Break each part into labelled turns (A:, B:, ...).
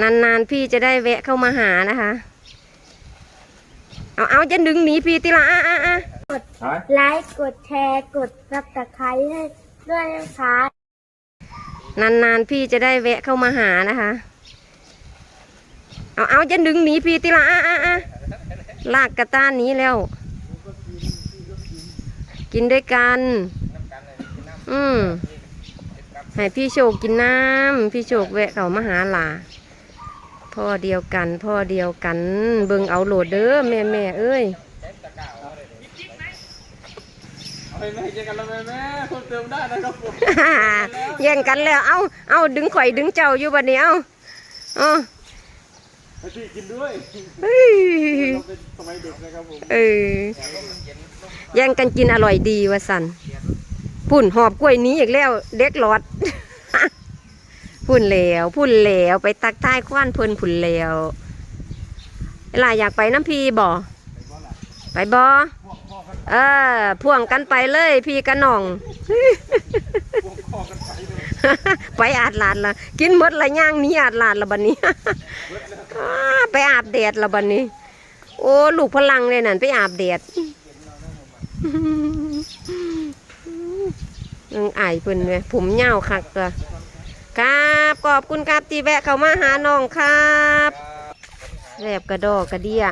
A: นานๆพี่จะได้แวะเข้ามาหานะคะ เอาเอาจะดึงหนีพี่ติละอะอะอะ
B: ไลค์กดแชร์กดซับสไครต์ให้ด้วยนะคะ
A: นานๆพี่จะได้แวะเข้ามาหานะคะ เอาเอาจะดึงหนีพี่ติละอะอะอะลากกระต้านหนี้แล้ว กินด้วยกัน อืมให้พี่โชคกินน้ำ พี่โชคแวะเข้ามาหาหลา พ่อเดียวกัน พ่อเดียวกัน เบิ่งเอาโหลดเด้อแม่แม่เอ้ย
C: เอาไปแม่เจอกันแล้วแม่แม่คนเติมได้นะครับผม
A: แย่งกันแล้ว เอาเอาดึงข่อยดึงเจ้าอยู่บัดนี้เอาเอา
C: ให้พี่กินด้วย
A: เฮ้ย
C: เราเป็นสมัยเด็กนะครับผม
A: เออแย่งกันกินอร่อยดีวะสันพุ่นหอบกล้วยหนี้อีกแล้ว เด็กหลอด พุ่นแล้วพุ่นแล้วไปตักใต้คว้านเพิ่นพุ่นแล้วเวลาอยากไปน้ำพีบ่ไปบ่เออพ่วงกันไปเลย พี่กับน้อง
C: ไป
A: อาดลาดละกินมดละย่างนี้อาดลาดละบัดนี้ไปอาบแดดละบัดนี้ โอ้ลูกพลังเลยนั่นไปอาบแดดยังอายเพิ่นเลยผมยาคักตัว ครับขอบคุณครับที่แวะเข้ามาหาน้องครับแสบกระดอกกระเดีย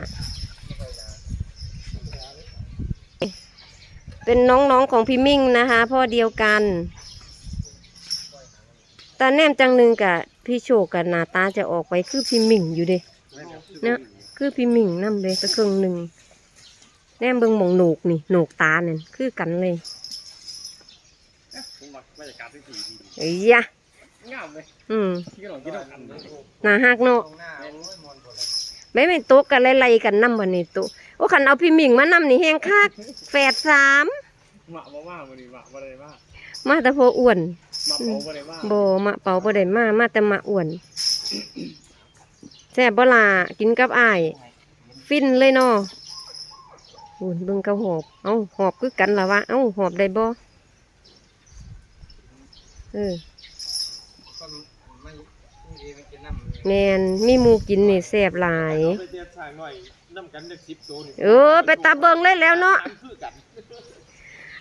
A: เป็นน้องๆของพี่มิ่งนะคะ พ่อเดียวกันตาแนมจังหนึ่งกับพี่โชคกับนาตาจะออกไปคือพี่มิ่งอยู่เด้เนะคือพี่มิ่งนำเลยตะเครื่องหนึ่งแนมเบิ่งหมองโหนกนี่โหนกตาเนี่ยคือกันเลยเอ้ยยะ
C: งามเลย
A: อืม
C: ที่เรากินกันเลย
A: หนาหักเนาะไม่ไม่โต๊ะกันไล่ๆกันนำบันนี้โต๊ะโอ้ขันเอาพี่มิ่งมานำนี่แห้งคักแฝดสาม
C: หมาบ่ว่าวันนี้หมาบ่ได้ว่า
A: มาแต่พออ้วน
C: หมาเผาบ่ได้ว่า
A: โบมาเป่าบ่ได้มามาแต่มาอ้วนแซ่บบ่ล่ะกินกับอ้ายฟินเลยเนาะอุ่นเบิ่งเขาหอบ เอ้าหอบคือกันล่ะวะ เอ้าหอบได้บ่เออ แมนมีหมูกินนี่แซ่บหลาย
C: ไปเตียสายหน่อยน้ำกันจากสิบตัวนี่
A: เออ ไปตาเบิงเลยแล้วเนาะ
C: ตามคือกัน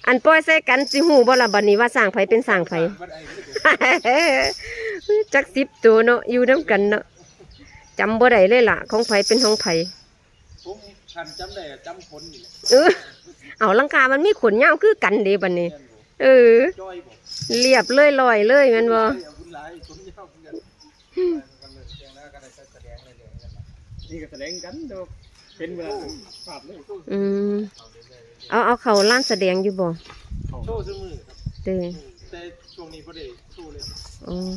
A: อันปล่อยใส่กันสิหูบ่ล่ะบัดนี้ว่าสร้างไผเป็นสร้างไผ
C: บ่ได้ไม่ได้
A: จักสิบตัวเนาะอยู่น้ำกันเนาะจำบ่ได้เลยล่ะ ของไผเป็นของไผ
C: ผมคันจำได้จำคนนี่แหละ
A: เออเอาลังคามันมีขนยาวคือกันเด้บัดนี้
C: แม่นบ่
A: เออ
C: จ้อยบ่
A: เรียบเลยลอยเลยแมันบ่
C: เอาบุญหลายคนยาวเหมือนกัน นี่ก็แสดงกันเด้อเป็นเวลาภาพเลย
A: อืมเอาเอาเขาล้านแสดงอยู่บ่
C: โชว์ซื่อมือครับ
A: เด้อ
C: แต่ช่วงนี้บ่ได้โชว์เลย
A: อ๋อ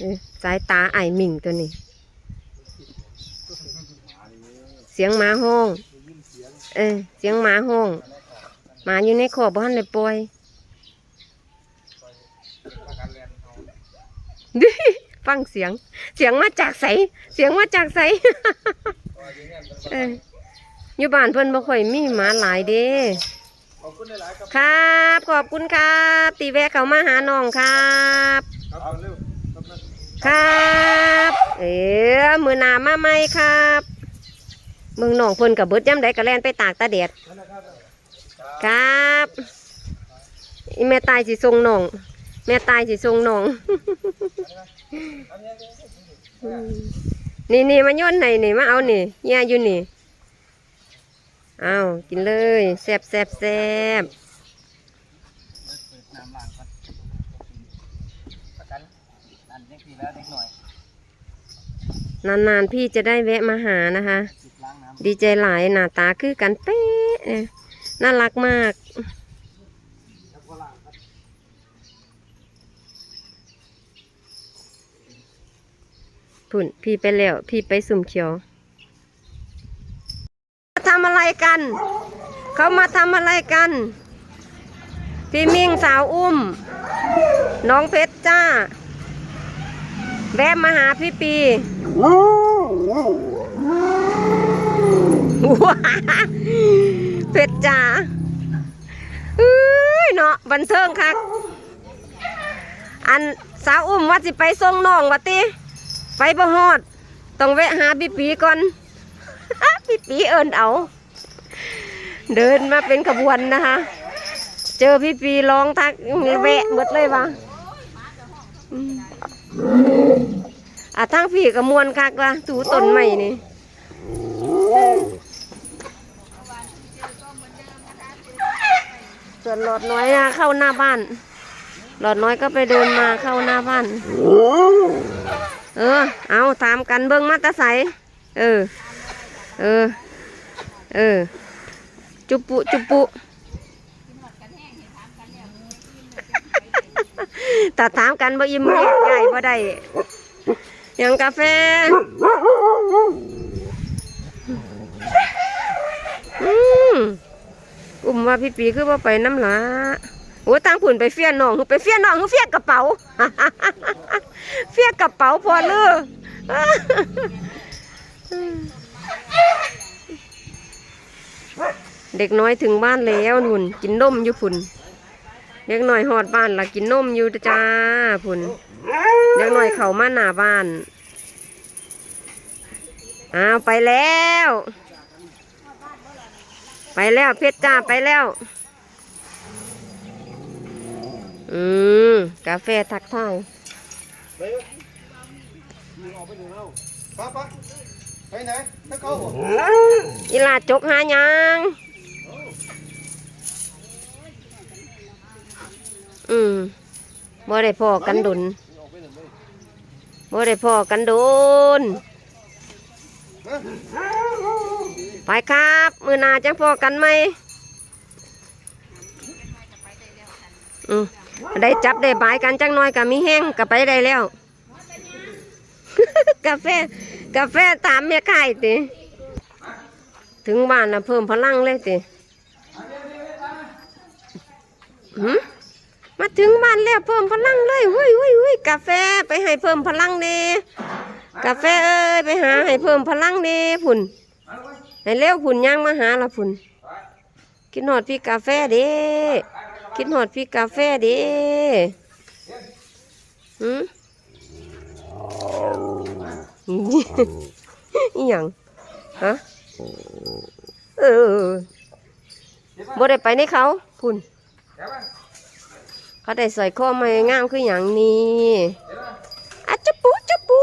A: เอ้ยสายตาไอ้ายหมิ่งตัวนี้ เสียงหมาห้อง เออเสียงหมาห้องหมาอยู่ในขอบบ้านเลยปล่อย ฟังเสียง เสียงมาจากใส เสียงมาจากใสเอออยู่บ้านเพิ่นบ่ค่อยมีหมาหลายเด้
C: ขอบคุณหลายๆครับ
A: ครับ ขอบคุณครับ ตีแวะเขามาหาน้องครับ
C: ครับเอาเร็วครับนั่น
A: ครับ เอมือหนามาไหมครับเมืองน้องเพิ่นกับเบิดย่ำใดกระแลนไปตากตาแดดครับอีแม่ตายสิทรงน้อง แม่ตายสิทรงน้อง นี่นี่มาย่นไหนนี่มาเอานี่เฮียอยู่นี่เอากินเลยแซบแซบแซบ
C: นานประกันอันนี้ปีแล้วเด็กหน่อย
A: นานๆพี่จะได้แวะมาหานะคะ ดีใจหลายหน้าตาคือกันเป๊ะน่ารักมาก
C: แล้วก็ล้างครับ
A: พุ่นพี่ไปแล้ว พี่ไปสุ่มเขียวมาทำอะไรกัน เขามาทำอะไรกัน พี่มิ่งสาวอุ้ม น้องเพชรจ้า แวะมาหาพี่ปีว้าเพชรจ้าเอ้ยเนาะบันเทิงคักอันสาวอุ้มว่าสิไปส่งน้องวะติ ไปบ่ฮอด ต้องแวะหาพี่ปีก่อน พี่ปีเอิญเอา เดินมาเป็นขบวนนะคะ เจอพี่ปีร้องทักแวะหมดเลยวะอะทั้งพี่กับมวนคักวะถูต้นใหม่นี่ส่วนหลอดน้อยนะเข้าหน้าบ้าน หลอดน้อยก็ไปเดินมาเข้าหน้าบ้าน เออ เอาถามกันเบิ้งมาตาใสเออ เออ เออ จุบปุจุบปุแต่ถามกันบ่ยิ้มแยกใหญ่บ่ได้ยังกาแฟอืมอุ้มว่าพี่ปีคือว่าไปน้ำหลา อ้ตั้งผุนไปเฟี้ยนน้องไปเฟี้ยนน้องเฟี้ยกระเป๋า เฟี้ยกระเป๋าพอเลือเด็กน้อยถึงบ้านแล้วนุ่นกินนมอยู่พุ่นเด็กน้อยหอดบ้านละกินนมอยู่จ้าพุ่นเด็กน้อยเข้ามาหน้าบ้านอ้าวไปแล้ว ไปแล้วเพชรจ้าไปแล้ว อืมกาแฟทักทาย
C: ไปมึงออกไปดูแล้วป้าป้าไปไหนถ้าเขาบอก
A: อีหลาจกหาหยังอืมบ่ได้พอกันดุน
C: ออกไปหนึ่งไป
A: บ่ได้พอกันดุนไปครับ มือหนาจังพอกันไหมอืม ได้จับได้บายกันจังน้อยกับมีแห้งกับไปได้แล้ว กาแฟกาแฟตามแม่ไก่ติถึงบ้านนะเพิ่มพลังเลยติหืมมาถึงบ้านแล้วเพิ่มพลังเลยเฮ้ยเฮ้ยเฮ้ยกาแฟไปให้เพิ่มพลังเน่กาแฟเอ้ยไปหาให้เพิ่มพลังเน่พุ่นให้เร็วผุนย่างมาหาละผุนกินหอดพี่กาแฟเด้ กินหอดพี่กาแฟด้หืมอีหยังฮะเออบ่ได้ไปในเขาพุ่นเขาได้ใส่ข้อไม้งามคืออย่างนี้อะจะปูจะปู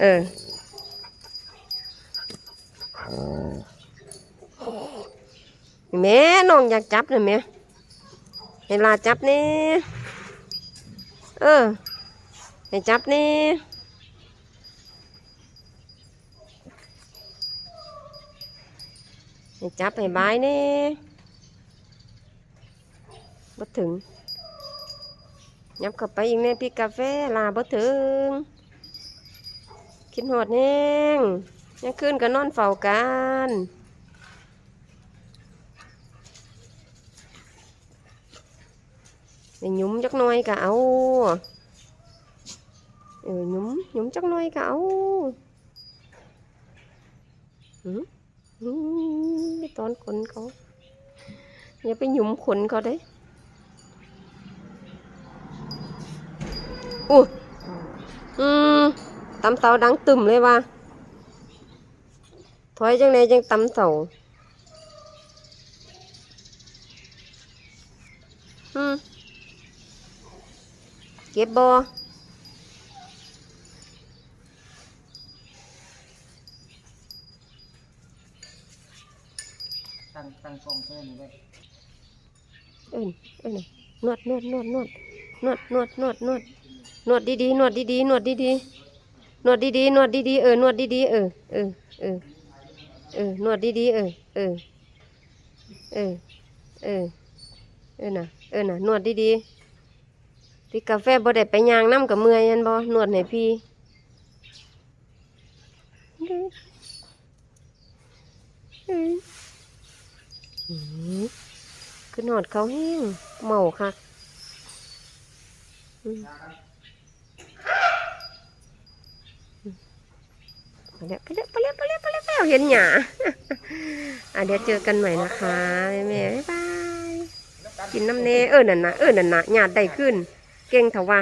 A: เออแม่น้องอยากจับเลยแม่ ให้ลาจับนี่เออให้จับนี่ให้จับให้บายนี่บ่ถึงยับเข้าไปอีกแน่พี่กาแฟลาบ่ถึงคิดหอดแห้งยังคืนก็นอนเฝ้ากัน ไปยุ้มจักน้อยก็เอาเออยุ้มยุ้มจักน้อยก็เอาอืมตอนขนเขาอย่าไปหยุมขนเขาเด้อู้อืมตำเสาดังตึมเลยว่ะถอยจังไหนจังตำเสาอืม เก็บบ่
C: ตั้งตั้งกล้องเส้นไว้
A: เอิ้นเอิ้นน่ะนวดนวดนวดนวดนวดนวดนวดนวดนวดดีๆนวดดีๆนวดดีๆนวดดีๆนวดดีๆเออนวดดีๆเออเออเออเออนวดดีๆเออเออเออเออเออน่ะเออน่ะนวดดีๆ พี่กาแฟบ่ได้ไปย่างน้ำกับเมื่อยยันบ่นวดให้พี่อืมอืมคือนอดเขาแห้งเมาค่ะอืมไปแล้วไปแล้วไปแล้วไปแล้วไปแล้วไปแล้วเห็นหยาอะเดี๋ยวเจอกันใหม่นะคะแม่ๆบ๊ายบายกินน้ำเนเออนั่นนะเออนั่นนะหยาดได้ขึ้น เก่งเถอะว่า